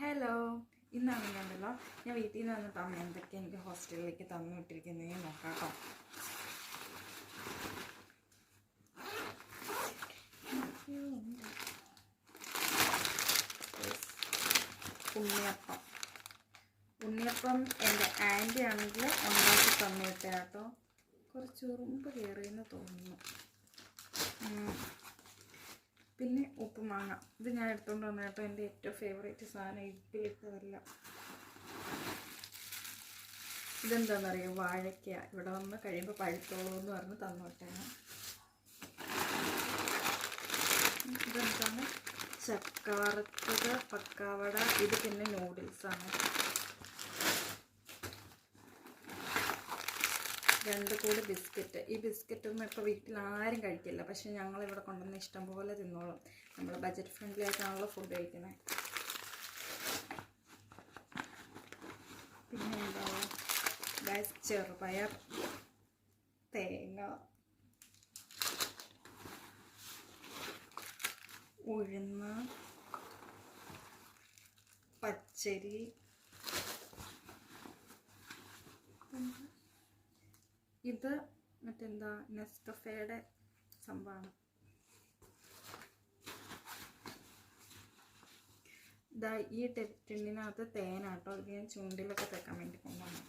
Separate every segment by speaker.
Speaker 1: Hello ഇന്നാണ് ഞാനുണ്ടല്ലോ ഞാൻ വീട്ടിൽ നിന്ന് വന്നിട്ട് അമ്മ എന്തൊക്കെ എനിക്ക് ഹോസ്റ്റലിലേക്ക് തന്നു വിട്ടിരിക്കുന്നത് നോക്കാം ഉണ്ണിയപ്പം. ഉണ്ണിയപ്പം എന്റെ ആന്റി ആണെങ്കിൽ ഉണ്ടാക്കി തന്നു വിട്ട കേട്ടോ. കുറച്ച് ഉറുമ്പ് കയറിയെന്ന് തോന്നുന്നു. പിന്നെ ഉപ്പുമാങ്ങ ഇത് ഞാൻ എടുത്തുകൊണ്ട് വന്ന കേട്ടോ എന്റെ ഏറ്റവും ഫേവറേറ്റ് സാധനം ഇപ്പിലിട്ടതല്ല ഇതെന്താണെന്നറിയാം വാഴയ്ക്ക. ഇവിടെ വന്ന് കഴിയുമ്പോൾ പഴുത്തോളൂ എന്ന് പറഞ്ഞ് തന്നു വിട്ടാണ് ഇതെന്താണ്? ചക്ക വറുത്തത് പക്കാവട ഇത് പിന്നെ നൂഡിൽസാണ് രണ്ട് കൂടി ബിസ്ക്കറ്റ്. ഈ ബിസ്ക്കറ്റ് ഒന്നും ഇപ്പോൾ വീട്ടിൽ ആരും കഴിക്കില്ല. പക്ഷെ ഞങ്ങൾ ഇവിടെ കൊണ്ടുവന്ന് ഇഷ്ടം പോലെ തിന്നോളും. നമ്മൾ ബജറ്റ് ഫ്രണ്ട്ലി ആയിട്ടാണല്ലോ ഫുഡ് കഴിക്കുന്നത് പിന്നെ എന്താ ഗൈസ് ചെറുപയർ തേങ്ങ ഉഴുന്ന് പച്ചരി. ഇത് മറ്റെന്താ നെസ്റ്റൊഫയുടെ സംഭവമാണ്. ഇതാ ഈ ടിന്നിനകത്ത് തേനാട്ടോ. ഇത് ഞാൻ ചൂണ്ടിലൊക്കെ തേക്കാൻ വേണ്ടി കൊണ്ടുവന്നു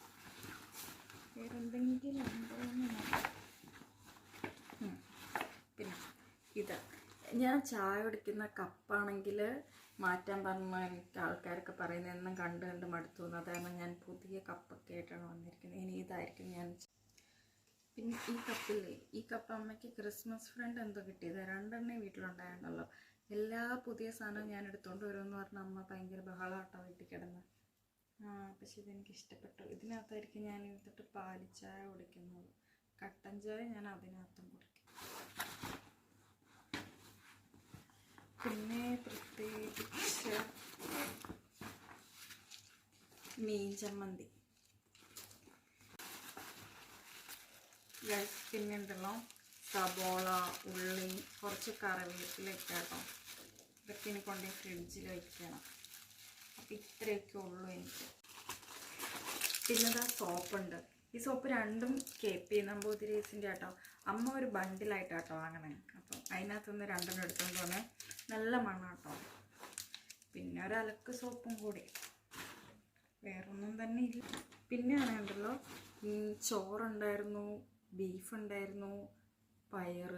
Speaker 1: വേറെ എന്തെങ്കിലും. പിന്നെ ഇത് ഞാൻ ചായ കുടിക്കുന്ന കപ്പാണെങ്കിൽ മാറ്റാൻ പറഞ്ഞ എനിക്ക് ആൾക്കാരൊക്കെ പറയുന്നത് എന്നും കണ്ട് കണ്ട് മടുത്തു. അതായത് അതാണ് ഞാൻ പുതിയ കപ്പൊക്കെ ആയിട്ടാണ് വന്നിരിക്കുന്നത്. ഇനി ഇതായിരിക്കും ഞാൻ പിന്നെ ഈ കപ്പില്ലേ ഈ കപ്പ് അമ്മയ്ക്ക് ക്രിസ്മസ് ഫ്രണ്ട് എന്തോ കിട്ടിയത്. രണ്ടെണ്ണേ വീട്ടിലുണ്ടായിരുന്നല്ലോ എല്ലാ പുതിയ സാധനവും ഞാൻ എടുത്തുകൊണ്ട് വരുമെന്ന് പറഞ്ഞ അമ്മ ഭയങ്കര ബഹളമാട്ടോ വീട്ടിൽ കിടന്ന്. ആ പക്ഷെ ഇതെനിക്ക് ഇഷ്ടപ്പെട്ടു. ഇതിനകത്തായിരിക്കും ഞാൻ എന്നിട്ട് പാലിച്ചായ കുടിക്കുന്നത്. കട്ടൻ ചായ ഞാൻ അതിനകത്തും കുടിക്കും. പിന്നെ പ്രത്യേകിച്ച് മീൻ ചമ്മന്തി. ഗൈസ് ഉണ്ടല്ലോ സബോള ഉള്ളി കുറച്ച് കറിവേപ്പിലൊക്കെ കേട്ടോ ഇതൊക്കെ ഇനി കൊണ്ട് ഫ്രിഡ്ജിൽ വയ്ക്കണം അപ്പം ഇത്രയൊക്കെ ഉള്ളൂ എനിക്ക്. പിന്നെ സോപ്പ് സോപ്പുണ്ട്. ഈ സോപ്പ് രണ്ടും കെ പി നമ്പൂതിരീസിന്റെ ആട്ടോ. അമ്മ ഒരു ബണ്ടിലായിട്ടാട്ടോ വാങ്ങണേ. അപ്പം അതിനകത്തുനിന്ന് രണ്ടെണ്ണം എടുത്തുകൊണ്ട് വന്നേ. നല്ല മണം കേട്ടോ പിന്നെ ഒരു സോപ്പും കൂടി. വേറൊന്നും തന്നെ ഇല്ല. പിന്നെയാണ് ഉണ്ടല്ലോ ഉം, ചോറുണ്ടായിരുന്നു. ബീഫ് ഉണ്ടായിരുന്നു പയർ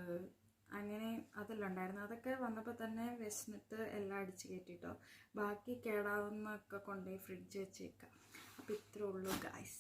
Speaker 1: അങ്ങനെ അതെല്ലാം ഉണ്ടായിരുന്നു. അതൊക്കെ വന്നപ്പോൾ തന്നെ വിശന്നിട്ട് എല്ലാം അടിച്ച് കയറ്റിട്ടോ. ബാക്കി കേടാവുന്നൊക്കെ കൊണ്ടുപോയി ഫ്രിഡ്ജ് വെച്ചേക്കാം. അപ്പോൾ ഇത്രേ ഉള്ളൂ ഗായ്സ്